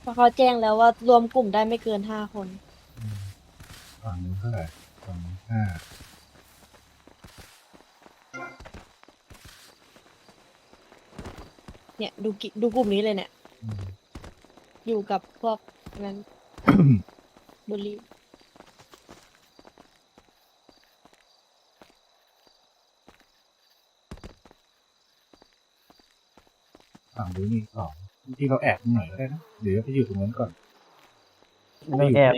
เพราะเขาแจ้งแล้วว่ารวมกลุ่มได้ไม่เกินห้าคน ฝั่งนู้นเท่าไหร่ฝั่งนู้นห้าเนี่ยดูกิดูกลุ่มนี้เลยเนี่ย อืมอยู่กับพวกนั้น บุรีฝั่งนู้นมีสอง ที่เราแอบตรงไหนก็ได้นะเดี๋ยวไปอยู่ตรงนั้นก่อนไม่ต้องแอบ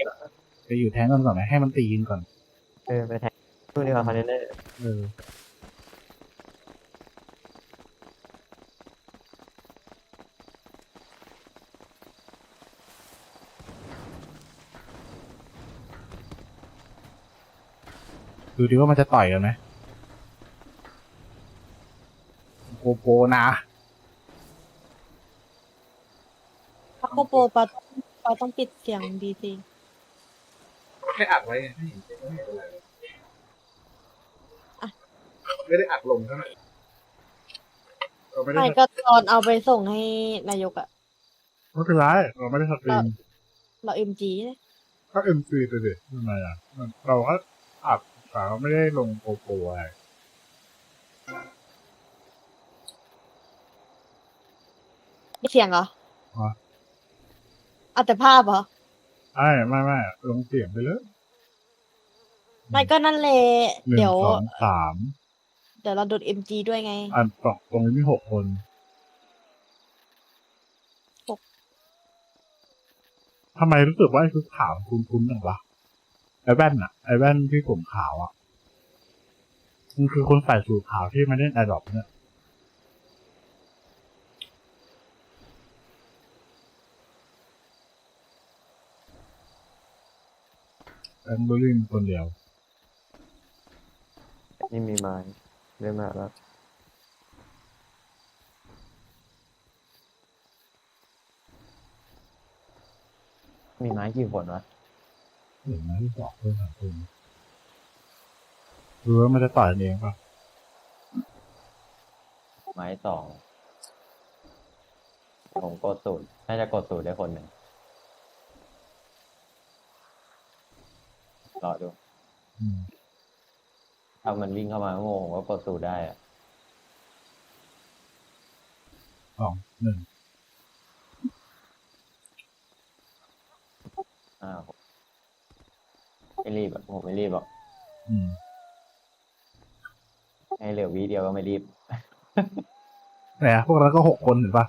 ไปอยู่แทงกันก่อนไหมให้มันตีกันก่อน เออไปแทงพูดดีกว่าคอนเทนเนอร์เออดูดิว่ามันจะต่อยกันไหมโกโปนะ พัก โกโปรปาปาต้องปิดเสียงดีซีแค่อัดไว้ไงไม่เห็นไม่เห็นอะไรเลยอะไม่ได้อัดลงเท่านั้นเราไม่ได้ไม่ก็ตอนเอาไปส่งให้นายกอะไม่เป็นไรเราไม่ได้สตรีมเราเอ็มจีนะก็เอ็มซีไปดิทำไมอะมันเราก็อัดสาวไม่ได้ลงโกโปรอะไรมีเสียงเหรอฮะ เอาแต่ภาพเหรอไอ้ไม่ไม่ลงเสียงไปเลยไม่ก็นั่นแหละหนึ่งเดี๋ยว สองสามเดี๋ยวเราโดนเอ็มจีด้วยไง อันตรงตรงนี้มีหกคนหก ทำไมรู้สึกว่าไอ้ชุดขาวคุ้นคุ้นๆจังวะไอ้แว่นอะไอ้แว่นที่ผมขาวอะมันคือคนใส่สูทขาวที่มาเล่นแอดดอปเนี่ย แอนบูลิงคนเดียว นี่มีไม้เริ่มมาแล้วมีไม้กี่ผลวะเห็นไหมที่บอกเพื่อนสังคมรู้ว่ามันจะต่อยกันเองปะไม้สองผมกดสูตรน่าจะกดสูตรได้คนหนึ่ง รอดูอืมถ้ามันวิ่งเข้ามาโง่ผมก็กดสูตรได้อะสองหนึ่งอ้าวไม่รีบอะผมไม่รีบหรอกอืมให้เหลือวีเดียวก็ไม่รีบแต่พวกเราก็หกคนเห็นปะ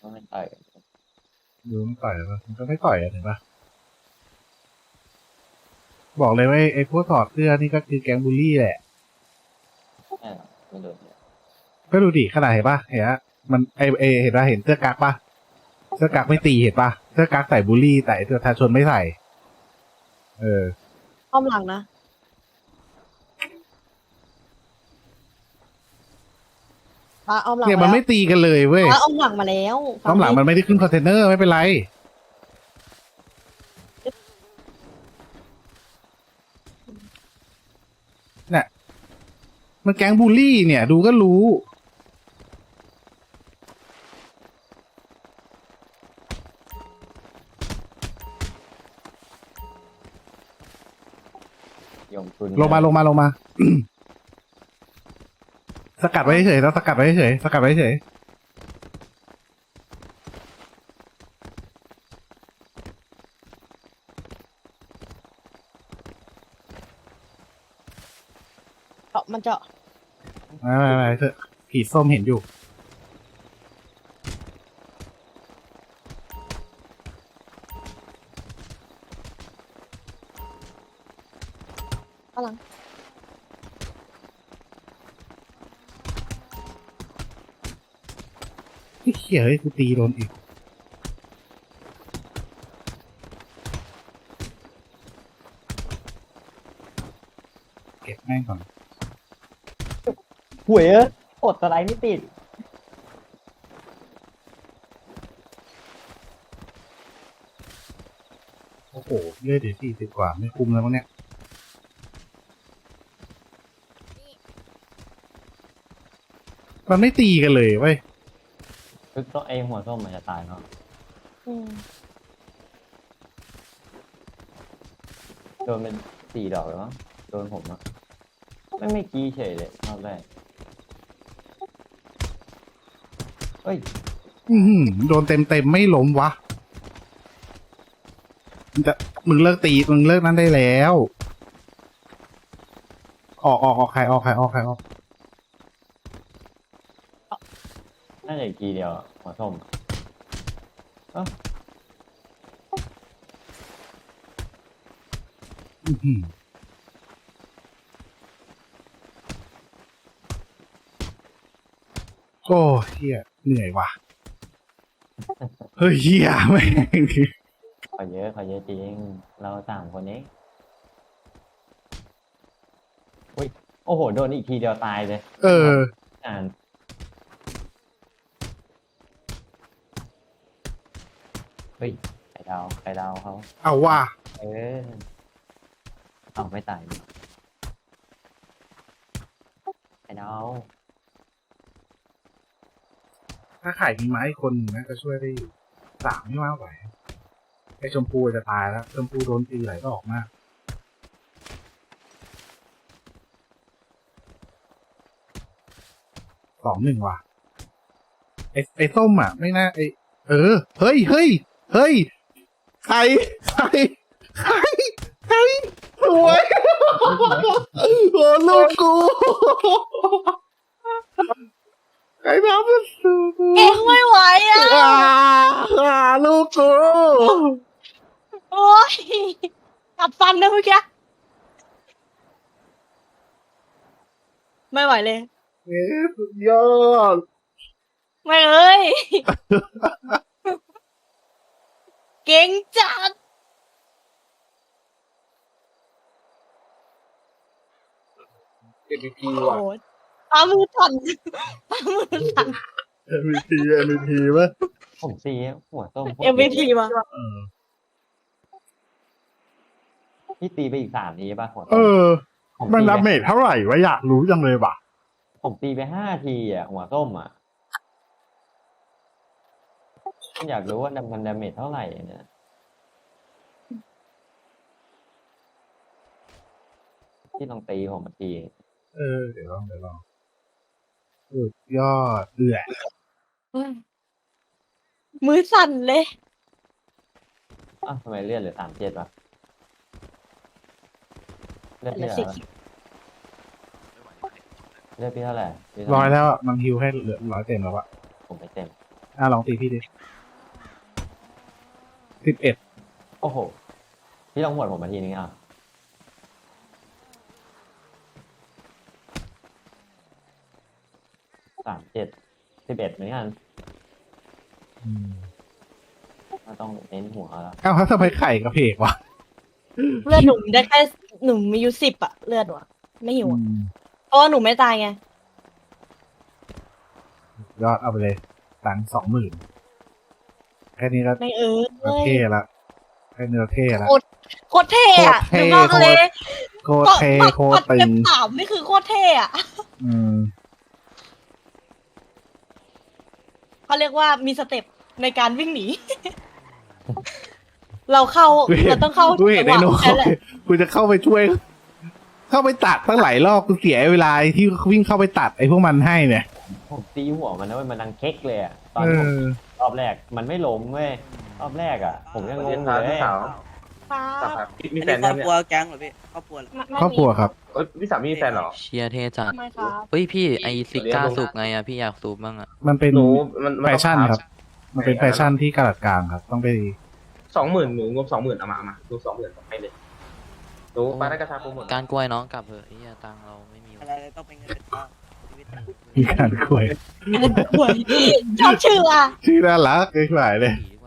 ต้องให้ต่อยดูมันต่อยปะมันก็ไม่ต่อยอะเห็นปะบอกเลยว่าไอ้ไอ้พวกถอดเสื้อนี่ก็คือแก๊งบูลลี่แหละใช่หรอไม่โดนเนี่ยก็ดูดิขนาดเห็นปะเห็นปะมันไอไอเห็นปะเห็นเสื้อกั๊กปะเสื้อกั๊กไม่ตีเห็นปะเสื้อกั๊กใส่บูลลี่แต่ไอ้ประชาชนไม่ใส่ เออ อ้อมหลังนะ ปาอ้อมหลังเนี่ยมันไม่ตีกันเลยเว้ยปาอ้อมหลังมาแล้วข้างหลังมันไม่ได้ขึ้นคอนเทนเนอร์ไม่เป็นไรเนี่ยมันแก๊งบูลลี่ เนี่ย ดูก็รู้ยงทุนลงมาลงมาลงมา สกัดไว้เฉยแล้วสกัดไว้เฉยสกัดไว้เฉยเจาะมันเจาะไม่ไม่ไม่เถอะขีดส้มเห็นอยู่ข้างหลัง เขี่ยเฮ้ยกูตีโดนอีก เก็บแม่งก่อน หวยเอ้ยอดอะไรไม่ติด โอ้โหเลือดเดี๋ยวสี่สิบกว่าไม่คุ้มแล้วมั้งเนี่ย มันไม่ตีกันเลยเว้ย คือต้องไอหัวส้มมันจะตายเนาะอืมโดนเป็นสี่ดอกเลยมั้งโดนผมอะไม่ไม่กี้เฉยเลยรอบแรกเฮ้ยอือหือโดนเต็มเต็มๆไม่ล้มวะมึงจะมึงเลิกตี มึงเลิกนั้นได้แล้ว ออกออกออกใครออกใครออกใครออก น่า จะอีกทีเดียวอะหัวส้มอะเอ้าอื้อหือโอ้เฮียเหนื่อยว่ะ เฮ้ยเฮียแม่งขอเยอะขอเยอะจริง เราสามคนเองอุ้ย โอ้โห โดนอีกทีเดียวตายเลยเออ อ่าน เฮ้ยไข่ดาวไข่ดาวเขาเอาว่ะเออเอาไม่ตายนี่ไข่ดาวถ้าไข่มีไม้คนหนึ่งนะจะช่วยได้อยู่สามไม่ว่าไหวไอ้ชมพูจะตายแล้วชมพูโดนตีไหลก็ออกมากสองหนึ่งว่ะไอ้ไอ้ส้มอะ ไม่น่าไอ้เออ เฮ้ยเฮ้ย เฮ้ย ใคร ใคร ใคร ใครสวยโอ้ลูกกูใครทำมันสูกูเก่งไม่ไหวอะอ่าอ่าลูกกูโอ้ยกัดฟันนะเมื่อกี้ไม่ไหวเลย เอ๊ะสุดยอด ไม่เอ้ย เก่งจัดเอ็มพีโอ้ว่ะโหตามือสั่นตามือสั่นเอ็มพีเอ็มพีป่ะผมซีหัวส้มโคตร MVP มาเออพี่ตีไปอีกสามทีป่ะหัวเอส้มอ ผมมันตีดาไปเมจเท่าไหร่วะอยากรู้จังเลยว่ะ ผมตีไปห้าทีอะหัวส้มอะ อยากรู้ว่ามันดาเมจเท่าไหร่เนี่ยที่ลองตีผมมาทีเออ เดี๋ยวลองเดี๋ยวลองสุดยอดเอือมือสั่นเลย อ้าวทำไมเลือดเหลือสามเจ็ดวะเลือดเหลืพี่อเท่าไหสิร่เลือดพี่เท่าไหร่พี่เท่าไหร้อยแล้วอะมันฮิวให้เหลือร้อยเต็มแล้วอะผมไม่เต็มอะลองตีพี่ดิ สิบเอ็ดโอ้โห พี่ลองหวดผมมาทีนึงอะ สามเจ็ดสิบเอ็ดเหมือนกันก็ต้องเน้นหัวแล้วอ้าวแล้วทำไมไข่กระเพกวะเลือดหนุ่มได้แค่หนุ่มมีอยู่สิบอะเลือดวะไม่หิวอะอืมเพราะว่าหนูไม่ตายไง ยอดเอาไปเลยตังสองหมื่น แค่นี้ก็ไม่เออก็เท่ละแค่นี้ก็เท่ละโคตรโคตรเท่อะโคตรเท่หนูบอกเลยโคตรเท่โคตรตึเต็งมสามนี่คือโคตรเท่อะอืมเขาเรียกว่ามีสเต็ปในการวิ่งหนี เราเข้ากูเห็นเราต้องเข้ากูเห็นไอ้โน้จังหวะแหละกูจะเข้าไปช่วย เข้าไปตัดตั้งหลายรอบกูเสียเวลาที่วิ่งเข้าไปตัดไอ้พวกมันให้เนี่ยผมตีหัวมันนะเว้ยมันดังเค้กเลยอะตอนเอที่ผมอ รอบแรกมันไม่ล้มเว้ยรอบแรกอะ ผมยังงงเลยพี่สาวครับครับมีอันแฟนี้นครยัอบงครัเนี่วยแก๊งเหรอพี่ครอบครัวเหรอไม่ไม่ครอบครัวครับ เอ้ยพี่สามีมีแฟนเหรอ เชียร์เทจัดไม่ครับ เฮ้ยพี่ไอซิก้าเดี๋ยวสูบไงอะพี่อยากสูบบ้างอะมันเป็นหนูมันแฟชั่นครับ มันเป็นแฟชั่นที่กระดัดกลางครับ ต้องไป สองหมื่นหนูงบสองหมื่นเอามาเอามาดูสองหมื่นให้เลยหนูไปได้กระชาโปรโมทการกล้วยน้องกลับเถอะไอ้เหี้ยตังค์เราไม่มีอะไรต้องเป็นเงินเป็นทอง ชีวิตมันมีการคุยหวยชอบชื่ออะ ชื่อน่ารักไอ้ฝ่ายเลยผี